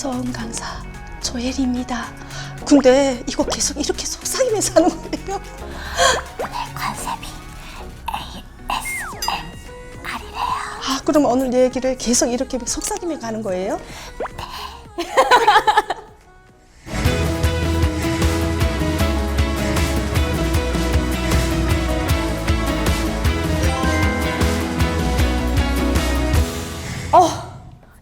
서원 강사 조혜리입니다. 근데 이거 계속 이렇게 속삭이면서 하는 거예요? 컨셉이 ASMR이래요. 아, 그럼 오늘 얘기를 계속 이렇게 속삭이며 가는 거예요?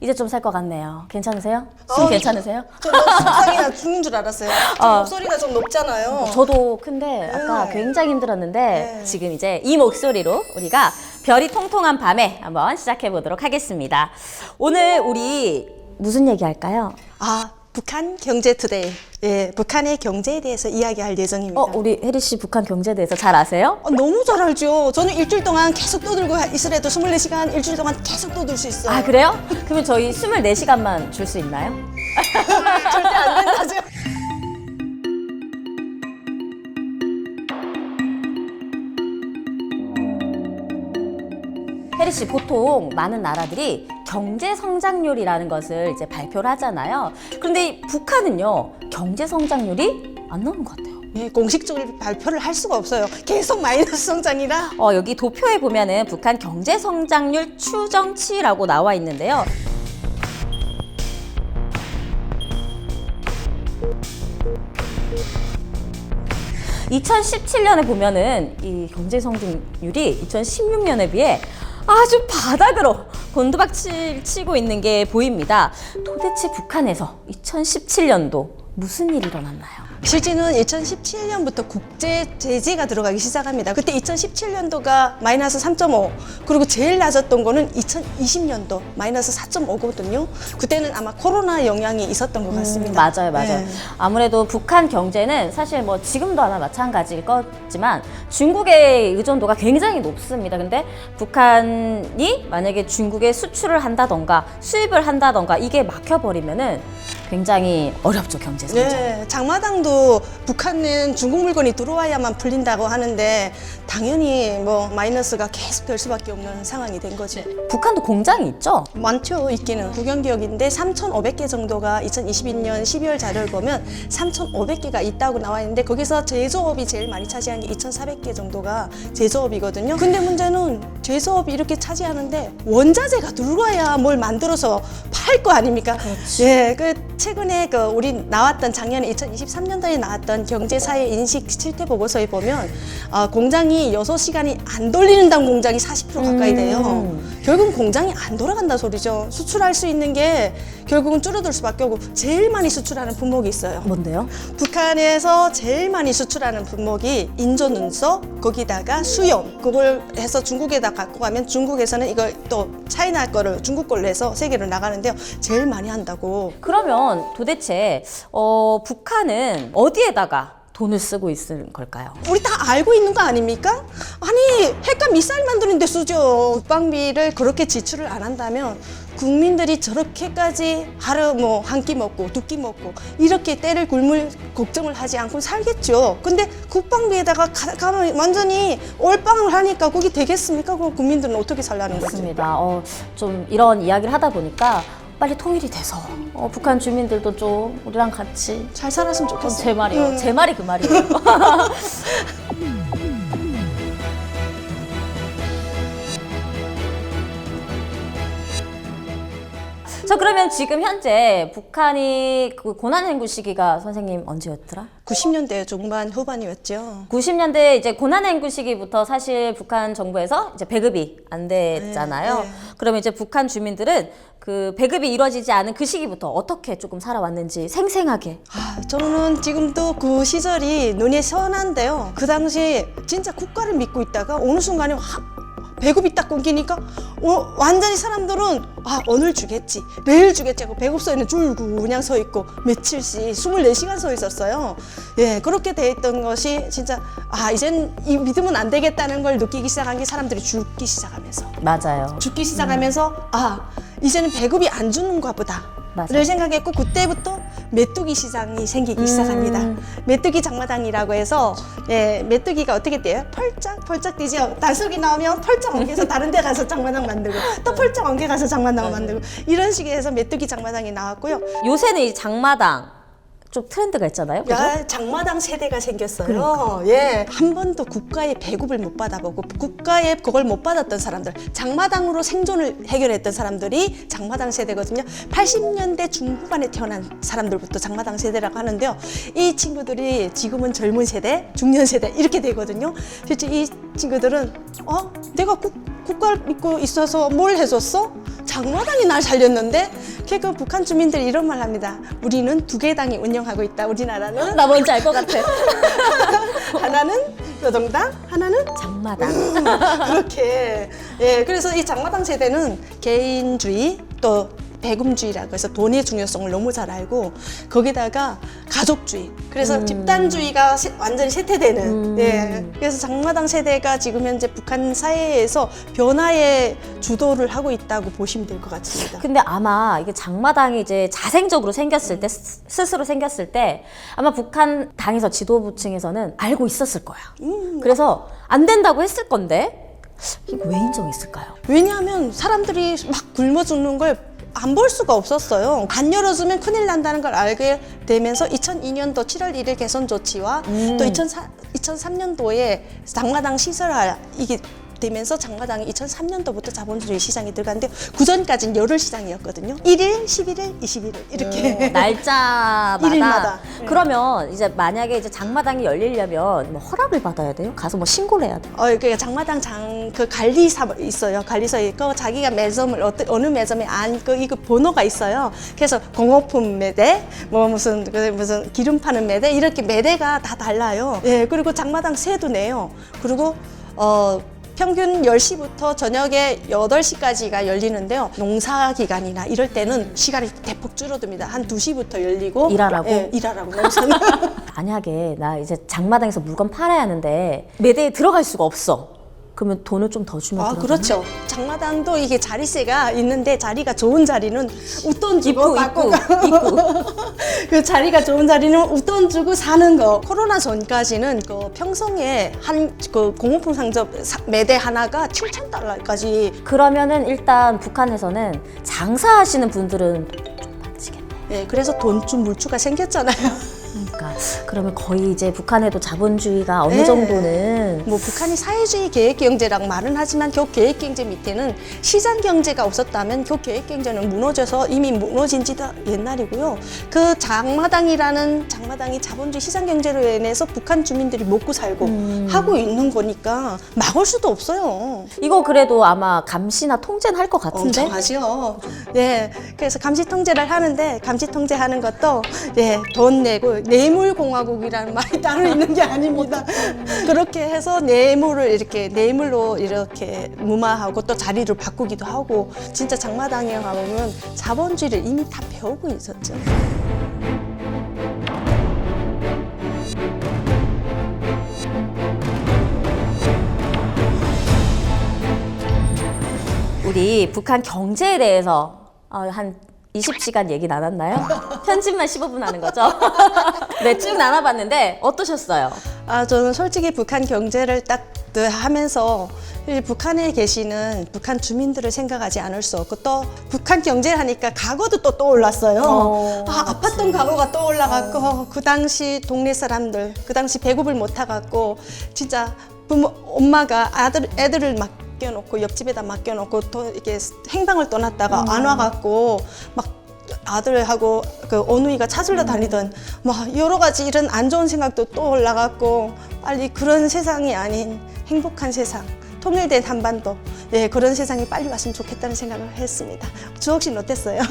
이제 좀 살 것 같네요. 괜찮으세요? 숨 어, 괜찮으세요? 저 너무 속삭이나 죽는 줄 알았어요. 좀 어. 목소리가 좀 높잖아요. 저도 근데 아까 네. 굉장히 힘들었는데 네. 지금 이제 이 목소리로 우리가 별이 통통한 밤에 한번 시작해 보도록 하겠습니다. 오늘 우리 무슨 얘기 할까요? 아, 북한 경제 투데이. 예, 북한의 경제에 대해서 이야기할 예정입니다. 어, 우리 혜리 씨 북한 경제에 대해서 잘 아세요? 어, 너무 잘 알죠. 저는 일주일 동안 계속 떠들고 있으래도 24시간 일주일 동안 계속 떠들 수 있어요. 아, 그래요? 그러면 저희 24시간만 줄 수 있나요? 절대 안 된다죠. 혜리 씨 보통 많은 나라들이 경제 성장률이라는 것을 이제 발표를 하잖아요. 그런데 이 북한은요 경제 성장률이 안 나오는 것 같아요. 예, 공식적으로 발표를 할 수가 없어요. 계속 마이너스 성장이라. 어, 여기 도표에 보면은 북한 경제 성장률 추정치라고 나와 있는데요. (2017년에) 보면은 이 경제 성장률이 (2016년에) 비해 아주 바닥으로 곤두박질 치고 있는 게 보입니다. 도대체 북한에서 (2017년도) 무슨 일이 일어났나요? 실제는 2017년부터 국제 제재가 들어가기 시작합니다. 그때 2017년도가 마이너스 3.5 그리고 제일 낮았던 거는 2020년도 마이너스 4.5거든요. 그때는 아마 코로나 영향이 있었던 것 같습니다. 음, 맞아요, 맞아요. 네. 아무래도 북한 경제는 사실 뭐 지금도 아마 마찬가지일 거지만 중국의 의존도가 굉장히 높습니다. 근데 북한이 만약에 중국에 수출을 한다던가 수입을 한다던가 이게 막혀버리면은 굉장히 어렵죠, 경제 성장. 네, 장마당도 북한은 중국 물건이 들어와야만 풀린다고 하는데 당연히 뭐 마이너스가 계속 될 수밖에 없는 상황이 된 거죠. 북한도 공장이 있죠? 많죠, 있기는. 국영기업인데 3,500개 정도가 2022년 12월 자료를 보면 3,500개가 있다고 나와 있는데 거기서 제조업이 제일 많이 차지한 게 2,400개 정도가 제조업이거든요. 근데 문제는 제조업이 이렇게 차지하는데 원자재가 들어와야 뭘 만들어서 팔 거 아닙니까? 예, 그 최근에 그 우리 나왔던 작년에 2023년도에 나왔던 경제사회 인식 실태 보고서에 보면 어, 공장이 6시간이 안 돌리는 당 공장이 40% 가까이 돼요. 음. 결국은 공장이 안 돌아간다 소리죠. 수출할 수 있는 게 결국은 줄어들 수밖에 없고 제일 많이 수출하는 품목이 있어요. 뭔데요? 북한에서 제일 많이 수출하는 품목이 인조 눈썹 거기다가 수염 그걸 해서 중국에다 갖고 가면 중국에서는 이걸 또 차이나 거를 중국 걸로 해서 세계로 나가는데요. 제일 많이 한다고. 그러면 도대체 어, 북한은 어디에다가 돈을 쓰고 있는 걸까요? 우리 다 알고 있는 거 아닙니까? 아니 핵과 미사일 만드는 데 쓰죠. 국방비를 그렇게 지출을 안 한다면 국민들이 저렇게까지 하루 뭐 한 끼 먹고 두 끼 먹고 이렇게 때를 굶을 걱정을 하지 않고 살겠죠. 근데 국방비에다가 가, 가면 완전히 올빵을 하니까 거기 되겠습니까? 그럼 국민들은 어떻게 살라는 거죠? 맞습니다. 어, 좀 이런 이야기를 하다 보니까 빨리 통일이 돼서 어, 북한 주민들도 좀 우리랑 같이 잘 살았으면 어, 좋겠어요. 제 말이요. 음. 제 말이 그 말이에요. 자 그러면 지금 현재 북한이 그 고난행군 시기가 선생님 언제였더라? 90년대 중반 후반이었죠. 90년대 이제 고난행군 시기부터 사실 북한 정부에서 이제 배급이 안 됐잖아요. 네, 네. 그러면 이제 북한 주민들은 그 배급이 이루어지지 않은 그 시기부터 어떻게 조금 살아왔는지 생생하게 아, 저는 지금도 그 시절이 눈에 선한데요. 그 당시 진짜 국가를 믿고 있다가 어느 순간에 확 배급이 딱 끊기니까 어, 완전히 사람들은 아 오늘 주겠지 내일 주겠지 하고 배급소에는 줄고 그냥 서 있고 며칠씩 24시간 서 있었어요. 예 그렇게 돼 있던 것이 진짜 아 이젠 이 믿으면 안 되겠다는 걸 느끼기 시작한 게 사람들이 죽기 시작하면서 맞아요. 죽기 시작하면서 아 이제는 배급이 안 주는가 보다 맞아요. 를 생각했고 그때부터 메뚜기 시장이 생기기 음. 시작합니다. 메뚜기 장마당이라고 해서 예, 메뚜기가 어떻게 돼요? 펄쩍 펄쩍 뛰죠. 단속이 나오면 펄쩍 옮겨서 다른 데 가서 장마당 만들고 또 펄쩍 옮겨 가서 장마당 만들고 이런 식의 해서 메뚜기 장마당이 나왔고요. 요새는 이 장마당 좀 트렌드가 있잖아요. 그죠? 야, 장마당 세대가 생겼어요. 예. 한 번도 국가의 배급을 못 받아보고 국가의 그걸 못 받았던 사람들, 장마당으로 생존을 해결했던 사람들이 장마당 세대거든요. 80년대 중후반에 태어난 사람들부터 장마당 세대라고 하는데요. 이 친구들이 지금은 젊은 세대, 중년 세대 이렇게 되거든요. 실제 이 친구들은 어, 내가 국, 국가를 믿고 있어서 뭘 해줬어? 장마당이 날 살렸는데 그 북한 주민들이 이런 말 합니다. 우리는 두 개 당이 운영하고 있다. 우리나라는 나 뭔지 알 것 같아. 하나는 노동당, 하나는 장마당. 그렇게 예 그래서 이 장마당 세대는 개인주의 또 배금주의라고 해서 돈의 중요성을 너무 잘 알고 거기다가 가족주의 그래서 집단주의가 세- 완전히 쇠퇴되는 예 그래서 장마당 세대가 지금 현재 북한 사회에서 변화의 주도를 하고 있다고 보시면 될 것 같습니다. 근데 아마 이게 장마당이 이제 자생적으로 생겼을 때 스- 스스로 생겼을 때 아마 북한 당에서 지도부층에서는 알고 있었을 거야. 그래서 안 된다고 했을 건데 이거 왜 인정했을까요? 왜냐하면 사람들이 막 굶어 죽는 걸 안 볼 수가 없었어요. 안 열어주면 큰일 난다는 걸 알게 되면서 2002년도 7월 1일 개선 조치와 또 2004, 2003년도에 장마당 시설화 이게 되면서 장마당이 2003년도부터 자본주의 시장에 들어갔는데 구전까지는 열흘 시장이었거든요. 1일, 11일, 21일 이렇게. 날짜마다 일일마다. 그러면 이제 만약에 이제 장마당이 열리려면 뭐 허락을 받아야 돼요? 가서 뭐 신고를 해야 돼요? 어, 그 장마당 장 그 관리사 있어요. 관리사 있고 자기가 매점을 어떤 어느 매점에 안그 이거 번호가 있어요. 그래서 공업품 매대, 뭐 무슨 그 무슨 기름 파는 매대 이렇게 매대가 다 달라요. 예, 그리고 장마당 세도 내요. 그리고 어. 평균 10시부터 저녁에 8시까지가 열리는데요. 농사 기간이나 이럴 때는 시간이 대폭 줄어듭니다. 한 2시부터 열리고 일하라고? 예, 일하라고 농사는. 만약에 나 이제 장마당에서 물건 팔아야 하는데 매대에 들어갈 수가 없어. 그러면 돈을 좀 더 주면 아, 들어가나? 그렇죠. 장마당도 이게 자리세가 있는데 자리가 좋은 자리는 웃돈 주고 입구, 받고 입구, 가- 그 자리가 좋은 자리는 웃돈 주고 사는 거. 코로나 전까지는 그 평성에 한 그 공호품 상점 사- 매대 하나가 7천 달러까지 그러면은 일단 북한에서는 장사하시는 분들은 좀 받으시겠네. 예, 그래서 돈줄 물주가 생겼잖아요. 그러니까 그러면 거의 이제 북한에도 자본주의가 어느 네. 정도는 뭐 북한이 사회주의 계획 경제라고 말은 하지만 그 계획 경제 밑에는 시장 경제가 없었다면 그 계획 경제는 무너져서 이미 무너진 지다 옛날이고요. 그 장마당이라는 장마당이 자본주의 시장 경제로 인해서 북한 주민들이 먹고 살고 하고 있는 거니까 막을 수도 없어요. 이거 그래도 아마 감시나 통제는 할 것 같은데 엄청 하죠. 예. 그래서 감시 통제를 하는데 감시 통제하는 것도 예, 돈 내고 뇌물 공화국이라는 말이 따로 있는 게 아닙니다. 그렇게 해서 뇌물을 이렇게 뇌물로 이렇게 무마하고 또 자리를 바꾸기도 하고 진짜 장마당에 가보면 자본주의를 이미 다 배우고 있었죠. 우리 북한 경제에 대해서 어, 한 20시간 얘기 나눴나요? 편집만 15분 하는 거죠? 네, 쭉 나눠봤는데 어떠셨어요? 아, 저는 솔직히 북한 경제를 딱 하면서 이 북한에 계시는 북한 주민들을 생각하지 않을 수 없고 또 북한 경제 하니까 과거도 또 떠올랐어요. 어, 아, 아팠던 과거가 떠올라갖고 그 당시 동네 사람들 그 당시 배급을 못 하갖고 진짜 부모 엄마가 아들 애들을 맡겨놓고 옆집에다 맡겨놓고 또 이렇게 행방을 떠났다가 안 와갖고 막 아들하고 그 어누이가 찾으러 다니던 막 여러 가지 이런 안 좋은 생각도 또 올라갔고 빨리 그런 세상이 아닌 행복한 세상 통일된 한반도 예 그런 세상이 빨리 왔으면 좋겠다는 생각을 했습니다. 주옥 씨는 어땠어요?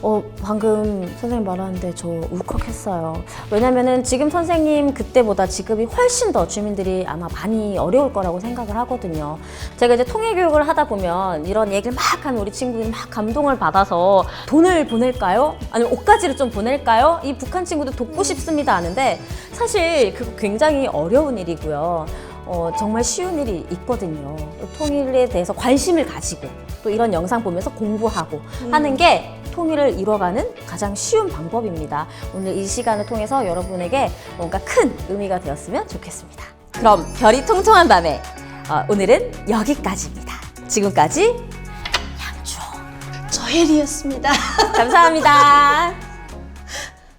어, 방금 선생님 말하는데 저 울컥했어요. 왜냐면은 지금 선생님 그때보다 지금이 훨씬 더 주민들이 아마 많이 어려울 거라고 생각을 하거든요. 제가 이제 통일교육을 하다 보면 이런 얘기를 막 하면 우리 친구들이 막 감동을 받아서 돈을 보낼까요? 아니면 옷가지를 좀 보낼까요? 이 북한 친구들 돕고 싶습니다 하는데 사실 그거 굉장히 어려운 일이고요. 어, 어, 정말 쉬운 일이 있거든요. 통일에 대해서 관심을 가지고 또 이런 영상 보면서 공부하고 하는 게 통일을 이뤄가는 가장 쉬운 방법입니다. 오늘 이 시간을 통해서 여러분에게 뭔가 큰 의미가 되었으면 좋겠습니다. 그럼 별이 통통한 밤에 어, 오늘은 여기까지입니다. 지금까지 양주호 저혜리였습니다. 감사합니다.